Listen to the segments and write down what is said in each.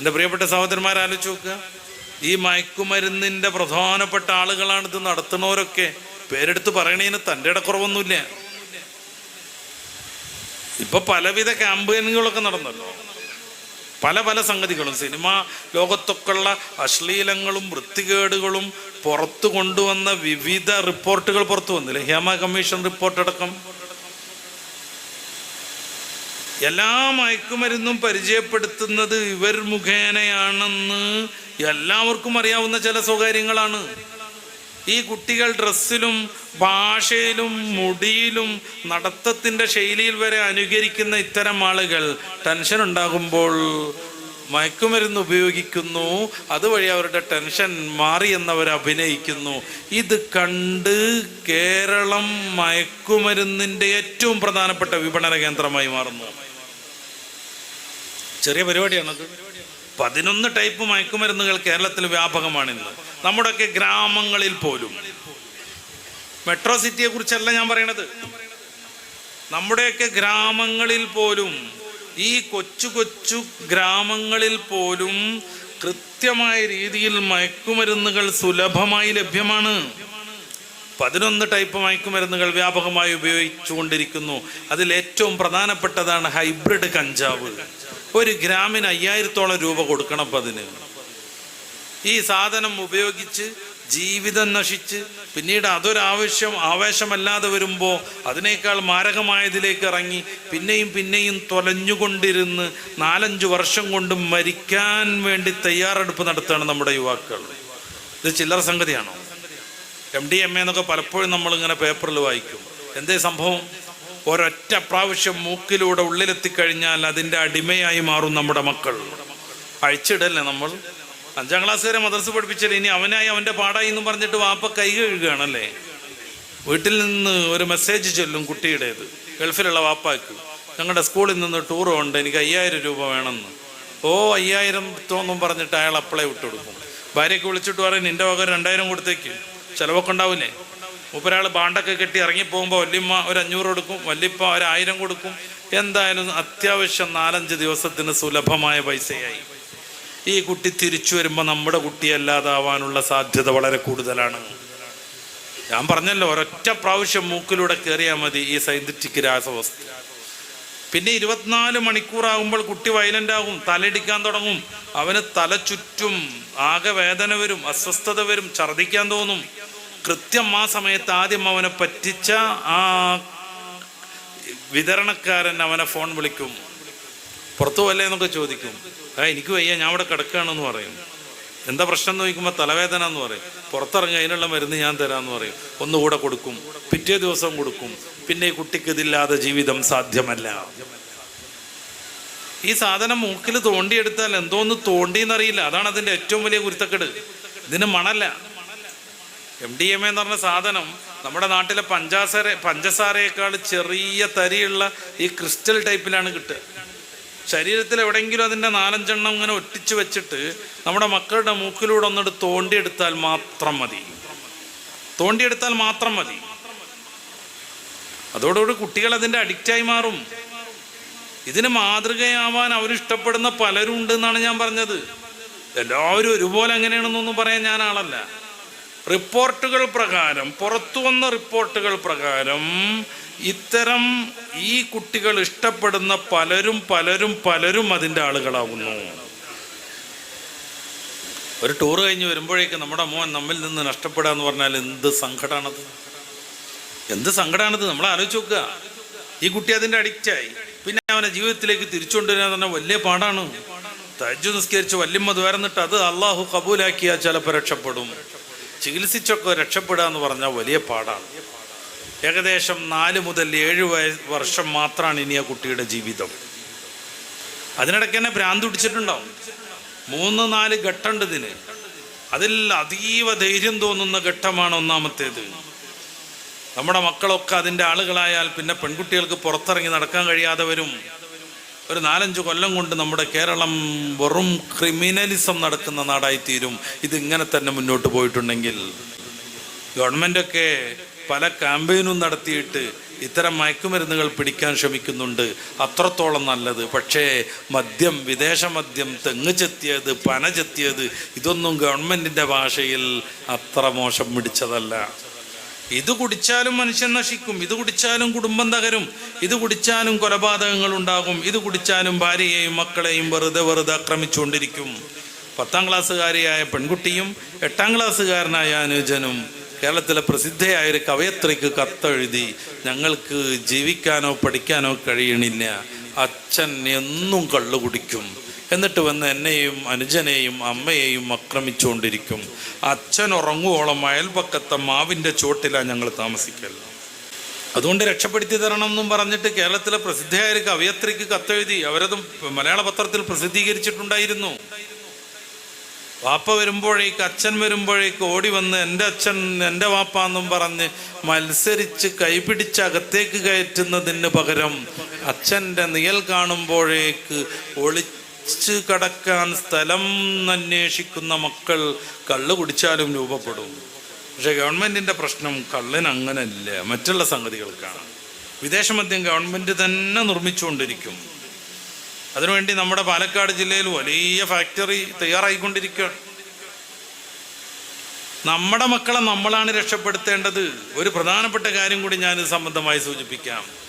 എന്റെ പ്രിയപ്പെട്ട സഹോദരന്മാർ ആലോചിച്ച് നോക്കുക. ഈ മയക്കുമരുന്നിന്റെ പ്രധാനപ്പെട്ട ആളുകളാണ് ഇത് നടത്തുന്നവരൊക്കെ. പേരെടുത്ത് പറയണതിന് തന്റെ ഇടക്കുറവൊന്നുമില്ല. ഇപ്പൊ പലവിധ ക്യാമ്പയിനുകളൊക്കെ നടന്നല്ലോ. പല പല സംഗതികളും. സിനിമ ലോകത്തൊക്കെയുള്ള അശ്ലീലങ്ങളും വൃത്തികേടുകളും പുറത്തു കൊണ്ടുവന്ന വിവിധ റിപ്പോർട്ടുകൾ പുറത്തു വന്നില്ലേ? ഹേമ കമ്മീഷൻ റിപ്പോർട്ട് അടക്കം എല്ലാ മയക്കുമരുന്നും പരിചയപ്പെടുത്തുന്നത് ഇവർ മുഖേനയാണെന്ന് എല്ലാവർക്കും അറിയാവുന്ന ചില സ്വകാര്യങ്ങളാണ്. ഈ കുട്ടികൾ ഡ്രസ്സിലും ഭാഷയിലും മുടിയിലും നടത്തത്തിന്റെ ശൈലിയിൽ വരെ അനുകരിക്കുന്ന ഇത്തരം ആളുകൾ ടെൻഷൻ ഉണ്ടാകുമ്പോൾ മയക്കുമരുന്ന് ഉപയോഗിക്കുന്നു. അതുവഴി അവരുടെ ടെൻഷൻ മാറി എന്നവർ അഭിനയിക്കുന്നു. ഇത് കണ്ട് കേരളം മയക്കുമരുന്നിന്റെ ഏറ്റവും പ്രധാനപ്പെട്ട വിപണന കേന്ദ്രമായി മാറുന്നു. ചെറിയ പരിപാടിയാണത് പതിനൊന്ന് ടൈപ്പ് മയക്കുമരുന്നുകൾ കേരളത്തിൽ വ്യാപകമാണ് ഇന്ന് നമ്മുടെയൊക്കെ ഗ്രാമങ്ങളിൽ പോലും. മെട്രോ സിറ്റിയെ കുറിച്ചല്ല ഞാൻ പറയണത്. നമ്മുടെയൊക്കെ ഗ്രാമങ്ങളിൽ പോലും ഈ കൊച്ചു കൊച്ചു ഗ്രാമങ്ങളിൽ പോലും കൃത്യമായ രീതിയിൽ മയക്കുമരുന്നുകൾ സുലഭമായി ലഭ്യമാണ്. പതിനൊന്ന് ടൈപ്പ് മയക്കുമരുന്നുകൾ വ്യാപകമായി ഉപയോഗിച്ചുകൊണ്ടിരിക്കുന്നു. അതിൽ ഏറ്റവും പ്രധാനപ്പെട്ടതാണ് ഹൈബ്രിഡ് കഞ്ചാവ്. ഒരു ഗ്രാമിന് അയ്യായിരത്തോളം രൂപ കൊടുക്കണം അപ്പം അതിന് ഈ സാധനം ഉപയോഗിച്ച് ജീവിതം നശിച്ച് പിന്നീട് അതൊരാവശ്യം ആവേശമല്ലാതെ വരുമ്പോൾ അതിനേക്കാൾ മാരകമായതിലേക്ക് ഇറങ്ങി പിന്നെയും പിന്നെയും തൊലഞ്ഞുകൊണ്ടിരുന്ന് നാലഞ്ച് വർഷം കൊണ്ട് മരിക്കാൻ വേണ്ടി തയ്യാറെടുപ്പ് നടത്തുകയാണ് നമ്മുടെ യുവാക്കൾ. ഇത് ചില്ലറ സംഗതിയാണോ? എം ഡി എം എന്നൊക്കെ പലപ്പോഴും നമ്മളിങ്ങനെ പേപ്പറിൽ വായിക്കും. എന്തേ സംഭവം? ഒരൊറ്റ പ്രാവശ്യം മൂക്കിലൂടെ ഉള്ളിലെത്തിക്കഴിഞ്ഞാൽ അതിന്റെ അടിമയായി മാറും നമ്മുടെ മക്കൾ. അഴിച്ചിടല്ലേ നമ്മൾ? അഞ്ചാം ക്ലാസ് വരെ മദ്രസ് പഠിപ്പിച്ചാൽ ഇനി അവനായി അവന്റെ പാടായി എന്ന് പറഞ്ഞിട്ട് വാപ്പ കൈ കഴുകുകയാണല്ലേ? വീട്ടിൽ നിന്ന് ഒരു മെസ്സേജ് ചൊല്ലും കുട്ടിയുടേത്. ഗൾഫിലുള്ള വാപ്പാക്ക് ഞങ്ങളുടെ സ്കൂളിൽ നിന്ന് ടൂർ ഉണ്ട് എനിക്ക് അയ്യായിരം രൂപ വേണമെന്ന്. ഓ അയ്യായിരം തോന്നും പറഞ്ഞിട്ട് അയാൾ അപ്പളെ വിട്ടുകൊടുക്കും. ഭാര്യയ്ക്ക് വിളിച്ചിട്ട് പറയും നിന്റെ വക രണ്ടായിരം കൊടുത്തേക്ക്. ചിലവൊക്കെ ഉണ്ടാവില്ലേ? മൂപ്പരാൾ ബാണ്ടൊക്കെ കെട്ടി ഇറങ്ങിപ്പോകുമ്പോൾ വല്യമ്മ ഒരു അഞ്ഞൂറ് കൊടുക്കും വല്യപ്പ ഒരു കൊടുക്കും. എന്തായാലും അത്യാവശ്യം നാലഞ്ച് ദിവസത്തിന് സുലഭമായ പൈസയായി. ഈ കുട്ടി തിരിച്ചു വരുമ്പോൾ നമ്മുടെ കുട്ടിയല്ലാതാവാനുള്ള സാധ്യത വളരെ കൂടുതലാണ്. ഞാൻ പറഞ്ഞല്ലോ ഒരൊറ്റ പ്രാവശ്യം മൂക്കിലൂടെ കയറിയാൽ മതി ഈ സൈന്റിഫിക് രാസവസ്തു. പിന്നെ ഇരുപത്തിനാല് മണിക്കൂറാകുമ്പോൾ കുട്ടി വയലന്റ് ആകും തലയിടിക്കാൻ തുടങ്ങും. അവന് തല ചുറ്റും ആകെ വേദന വരും അസ്വസ്ഥത വരും ഛർദിക്കാൻ തോന്നും. കൃത്യം ആ സമയത്ത് ആദ്യം അവനെ പറ്റിച്ച ആ വിതരണക്കാരൻ അവനെ ഫോൺ വിളിക്കും. പുറത്തു പോലെ എന്നൊക്കെ ചോദിക്കും. ആ എനിക്ക് വയ്യ ഞാൻ അവിടെ കിടക്കുകയാണെന്ന് പറയും. എന്താ പ്രശ്നം? എന്ന് ചോദിക്കുമ്പോൾ തലവേദന എന്ന് പറയും. പുറത്തിറങ്ങി അതിനുള്ള മരുന്ന് ഞാൻ തരാമെന്ന് പറയും. ഒന്നുകൂടെ കൊടുക്കും. പിറ്റേ ദിവസം കൊടുക്കും. പിന്നെ ഈ കുട്ടിക്ക് ഇതില്ലാതെ ജീവിതം സാധ്യമല്ല. ഈ സാധനം മൂക്കിൽ തോണ്ടിയെടുത്താൽ എന്തോന്ന് തോണ്ടിയെന്നറിയില്ല. അതാണ് അതിന്റെ ഏറ്റവും വലിയ കുരുത്തക്കെട്. ഇതിന് മണല്ല. എം ഡി എം എന്ന് പറഞ്ഞ സാധനം നമ്മുടെ നാട്ടിലെ പഞ്ചാസാര പഞ്ചസാരയേക്കാൾ ചെറിയ തരിയുള്ള ഈ ക്രിസ്റ്റൽ ടൈപ്പിലാണ് കിട്ടുക. ശരീരത്തിൽ എവിടെയെങ്കിലും അതിന്റെ നാലഞ്ചെണ്ണം ഇങ്ങനെ ഒട്ടിച്ചു വെച്ചിട്ട് നമ്മുടെ മക്കളുടെ മൂക്കിലൂടെ ഒന്നിട്ട് തോണ്ടിയെടുത്താൽ മാത്രം മതി. തോണ്ടിയെടുത്താൽ മാത്രം മതി. അതോടുകൂടി കുട്ടികൾ അതിന്റെ അഡിക്റ്റായി മാറും. ഇതിന് മാതൃകയാവാൻ അവരിഷ്ടപ്പെടുന്ന പലരും ഉണ്ട് എന്നാണ് ഞാൻ പറഞ്ഞത്. എല്ലാവരും ഒരുപോലെ അങ്ങനെയാണെന്നൊന്നും പറയാൻ ഞാൻ ആളല്ല. റിപ്പോർട്ടുകൾ പ്രകാരം പുറത്തു വന്ന റിപ്പോർട്ടുകൾ പ്രകാരം ഇത്തരം ഈ കുട്ടികൾ ഇഷ്ടപ്പെടുന്ന പലരും പലരും പലരും അതിന്റെ ആളുകളാകുന്നു. ഒരു ടൂർ കഴിഞ്ഞ് വരുമ്പോഴേക്ക് നമ്മുടെ മോൻ നമ്മിൽ നിന്ന് നഷ്ടപ്പെടുക എന്ന് പറഞ്ഞാൽ എന്ത് സങ്കടമാണത് എന്ത് സങ്കടമാണത് നമ്മൾ ആലോചിച്ച് നോക്കുക. ഈ കുട്ടി അതിന്റെ അഡിക്റ്റായി പിന്നെ അവനെ ജീവിതത്തിലേക്ക് തിരിച്ചു എന്ന് തന്നെ വലിയ പാടാണ്. തജ്ജു നിസ്കരിച്ച് വല്യമ്മ ദ്വാരം നിട്ട് അത് അള്ളാഹു കബൂലാക്കിയാൽ ചിലപ്പോൾ രക്ഷപ്പെടും. ചികിത്സിച്ചൊക്കെ രക്ഷപ്പെടുക എന്ന് പറഞ്ഞാൽ വലിയ പാടാണ്. ഏകദേശം നാല് മുതൽ ഏഴ് വർഷം മാത്രമാണ് ഇനി ആ കുട്ടിയുടെ ജീവിതം. അതിനിടയ്ക്ക് തന്നെ ഭ്രാന്ത് പിടിച്ചിട്ടുണ്ടാവും. മൂന്ന് നാല് ഘട്ടമുണ്ട് ഇതിന്. അതിൽ അതീവ ധൈര്യം തോന്നുന്ന ഘട്ടമാണ് ഒന്നാമത്തേത്. നമ്മുടെ മക്കളൊക്കെ അതിന്റെ ആളുകളായാൽ പിന്നെ പെൺകുട്ടികൾക്ക് പുറത്തിറങ്ങി നടക്കാൻ കഴിയാതെ വരും. ഒരു നാലഞ്ച് കൊല്ലം കൊണ്ട് നമ്മുടെ കേരളം വെറും ക്രിമിനലിസം നടക്കുന്ന നാടായി നാടായിത്തീരും. ഇതിങ്ങനെ തന്നെ മുന്നോട്ട് പോയിട്ടുണ്ടെങ്കിൽ ഗവൺമെന്റൊക്കെ പല ക്യാമ്പയിനും നടത്തിയിട്ട് ഇത്തരം മയക്കുമരുന്നുകൾ പിടിക്കാൻ ശ്രമിക്കുന്നുണ്ട്. അത്രത്തോളം നല്ലത്. പക്ഷേ മദ്യം വിദേശ മദ്യം തെങ്ങ് ചെത്തിയത് പന ചെത്തിയത് ഇതൊന്നും ഗവൺമെന്റിന്റെ ഭാഷയിൽ അത്ര മോശം പിടിച്ചതല്ല. ഇത് കുടിച്ചാലും മനുഷ്യൻ നശിക്കും ഇത് കുടിച്ചാലും കുടുംബം തകരും ഇത് കുടിച്ചാലും കൊലപാതകങ്ങൾ ഉണ്ടാകും ഇത് കുടിച്ചാലും ഭാര്യയെയും മക്കളെയും വെറുതെ വെറുതെ ആക്രമിച്ചുകൊണ്ടിരിക്കും. പത്താം ക്ലാസ്സുകാരിയായ പെൺകുട്ടിയും എട്ടാം ക്ലാസ്സുകാരനായ അനുജനും കേരളത്തിലെ പ്രസിദ്ധയായ ഒരു കവയത്രിക്ക് കത്തെഴുതി ഞങ്ങൾക്ക് ജീവിക്കാനോ പഠിക്കാനോ കഴിയണില്ല. അച്ഛൻ എന്നും കള്ളു കുടിക്കും. എന്നിട്ട് വന്ന് എന്നെയും അനുജനെയും അമ്മയെയും ആക്രമിച്ചുകൊണ്ടിരിക്കും. അച്ഛൻ ഉറങ്ങുവോളം അയൽപക്കത്തെ മാവിന്റെ ചോട്ടിലാണ് ഞങ്ങൾ താമസിക്കൽ. അതുകൊണ്ട് രക്ഷപ്പെടുത്തി തരണം എന്നും പറഞ്ഞിട്ട് കേരളത്തിലെ പ്രസിദ്ധയായ ഒരു കവയത്രിക്ക് കത്തെഴുതി അവരത് മലയാള പത്രത്തിൽ പ്രസിദ്ധീകരിച്ചിട്ടുണ്ടായിരുന്നു. വാപ്പ വരുമ്പോഴേക്ക് അച്ഛൻ വരുമ്പോഴേക്ക് ഓടി വന്ന് എന്റെ അച്ഛൻ എന്റെ വാപ്പ എന്നും പറഞ്ഞ് മത്സരിച്ച് കൈപിടിച്ച് അകത്തേക്ക് കയറ്റുന്നതിന് പകരം അച്ഛന്റെ നിഴൽ കാണുമ്പോഴേക്ക് ഒളിച്ച് കടക്കാൻ സ്ഥലം അന്വേഷിക്കുന്ന മക്കൾ കള്ള് കുടിച്ചാലും രൂപപ്പെടും. പക്ഷെ ഗവൺമെന്റിന്റെ പ്രശ്നം കള്ളിന് അങ്ങനല്ല. മറ്റുള്ള സംഗതികൾക്കാണ്. വിദേശ മദ്യം ഗവൺമെന്റ് തന്നെ നിർമ്മിച്ചുകൊണ്ടിരിക്കും. അതിനുവേണ്ടി നമ്മുടെ പാലക്കാട് ജില്ലയിൽ വലിയ ഫാക്ടറി തയ്യാറായിക്കൊണ്ടിരിക്കുകയാണ് നമ്മുടെ മക്കളെ നമ്മളാണ് രക്ഷപ്പെടുത്തേണ്ടത്. ഒരു പ്രധാനപ്പെട്ട കാര്യം കൂടി ഞാൻ ഇത് സംബന്ധമായി സൂചിപ്പിക്കാം.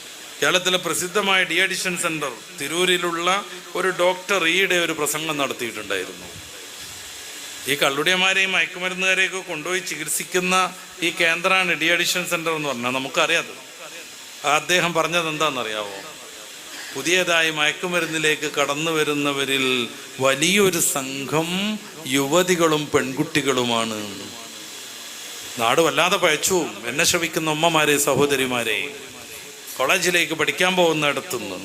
കേരളത്തിലെ പ്രസിദ്ധമായ ഡി അഡിഷൻ സെന്റർ തിരൂരിലുള്ള ഒരു ഡോക്ടർ ഈയിടെ ഒരു പ്രസംഗം നടത്തിയിട്ടുണ്ടായിരുന്നു. ഈ കള്ളുടിയന്മാരെയും മയക്കുമരുന്നുകാരെയൊക്കെ കൊണ്ടുപോയി ചികിത്സിക്കുന്ന ഈ കേന്ദ്രമാണ് ഡി അഡിഷൻ സെന്റർ എന്ന് പറഞ്ഞാൽ നമുക്കറിയാം. അദ്ദേഹം പറഞ്ഞത് എന്താണെന്നറിയാവോ? പുതിയതായി മയക്കുമരുന്നിലേക്ക് കടന്നു വരുന്നവരിൽ വലിയൊരു സംഘം യുവതികളും പെൺകുട്ടികളുമാണ്. നാട് വല്ലാതെ പഴച്ചു. എന്നെ ശ്രമിക്കുന്ന ഉമ്മമാരെ സഹോദരിമാരെ. കോളേജിലേക്ക് പഠിക്കാൻ പോകുന്നിടത്തുനിന്ന്.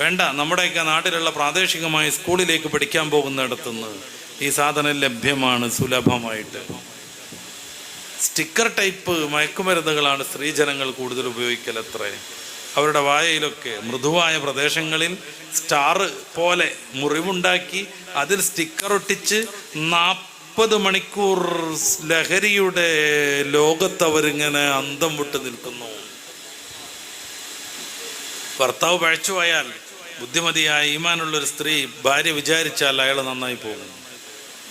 വേണ്ട നമ്മുടെയൊക്കെ നാട്ടിലുള്ള പ്രാദേശികമായ സ്കൂളിലേക്ക് പഠിക്കാൻ പോകുന്നിടത്തുനിന്ന് ഈ സാധനം ലഭ്യമാണ് സുലഭമായിട്ട്. സ്റ്റിക്കർ ടൈപ്പ് മയക്കുമരുന്നുകളാണ് സ്ത്രീജനങ്ങൾ കൂടുതൽ ഉപയോഗിക്കൽ അത്രേ അവരുടെ വായയിലൊക്കെ മൃദുവായ പ്രദേശങ്ങളിൽ സ്റ്റാർ പോലെ മുറിവുണ്ടാക്കി അതിൽ സ്റ്റിക്കർ ഒട്ടിച്ച് നാൽപ്പത് മണിക്കൂർ ലഹരിയുടെ ലോകത്ത് അവരിങ്ങനെ അന്തം വിട്ട് നിൽക്കുന്നു. ഭർത്താവ് പഴച്ചുപോയാൽ ബുദ്ധിമതിയായ ഈമാനുള്ളൊരു സ്ത്രീ ഭാര്യ വിചാരിച്ചാൽ അയാൾ നന്നായി പോകും.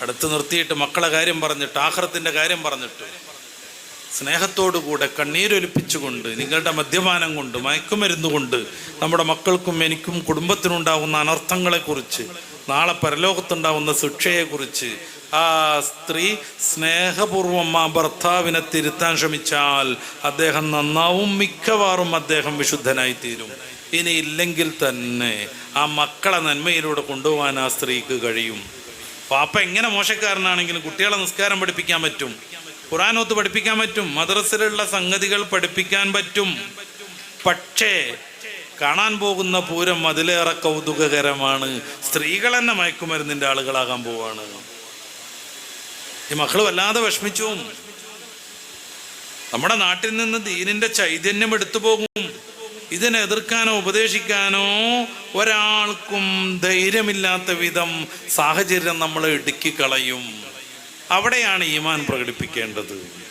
അടുത്ത് നിർത്തിയിട്ട് മക്കളെ കാര്യം പറഞ്ഞിട്ട് ആഹ്റത്തിന്റെ കാര്യം പറഞ്ഞിട്ട് സ്നേഹത്തോടുകൂടെ കണ്ണീരൊലിപ്പിച്ചുകൊണ്ട് നിങ്ങളുടെ മദ്യപാനം കൊണ്ട് മയക്കുമരുന്ന് കൊണ്ട് നമ്മുടെ മക്കൾക്കും എനിക്കും കുടുംബത്തിനുണ്ടാകുന്ന അനർത്ഥങ്ങളെക്കുറിച്ച് നാളെ പരലോകത്തുണ്ടാകുന്ന ശിക്ഷയെക്കുറിച്ച് ആ സ്ത്രീ സ്നേഹപൂർവം ആ ഭർത്താവിനെ തിരുത്താൻ ശ്രമിച്ചാൽ അദ്ദേഹം നന്നാവും മിക്കവാറും അദ്ദേഹം വിശുദ്ധനായി തീരും ഇനി ഇല്ലെങ്കിൽ തന്നെ ആ മക്കളെ നന്മയിലൂടെ കൊണ്ടുപോകാൻ ആ സ്ത്രീക്ക് കഴിയും. പാപ്പ എങ്ങനെ മോശക്കാരനാണെങ്കിലും കുട്ടികളെ നിസ്കാരം പഠിപ്പിക്കാൻ പറ്റും. ഖുറാനോത്ത് പഠിപ്പിക്കാൻ പറ്റും. മദ്രസിലുള്ള സംഗതികൾ പഠിപ്പിക്കാൻ പറ്റും. പക്ഷേ കാണാൻ പോകുന്ന പൂരം അതിലേറെ കൗതുകകരമാണ്. സ്ത്രീകൾ തന്നെ മയക്കുമരുന്നിന്റെ ആളുകളാകാൻ പോവാണ്. ഈ മക്കൾ വല്ലാതെ വിഷമിച്ചു. നമ്മുടെ നാട്ടിൽ നിന്ന് ദീനിന്റെ ചൈതന്യം എടുത്തു പോകും. ഇതിനെ എതിർക്കാനോ ഉപദേശിക്കാനോ ഒരാൾക്കും ധൈര്യമില്ലാത്ത വിധം സാഹചര്യം നമ്മളെ ഇടുക്കി കളയും. അവിടെയാണ് ഈമാൻ പ്രകടിപ്പിക്കേണ്ടത്.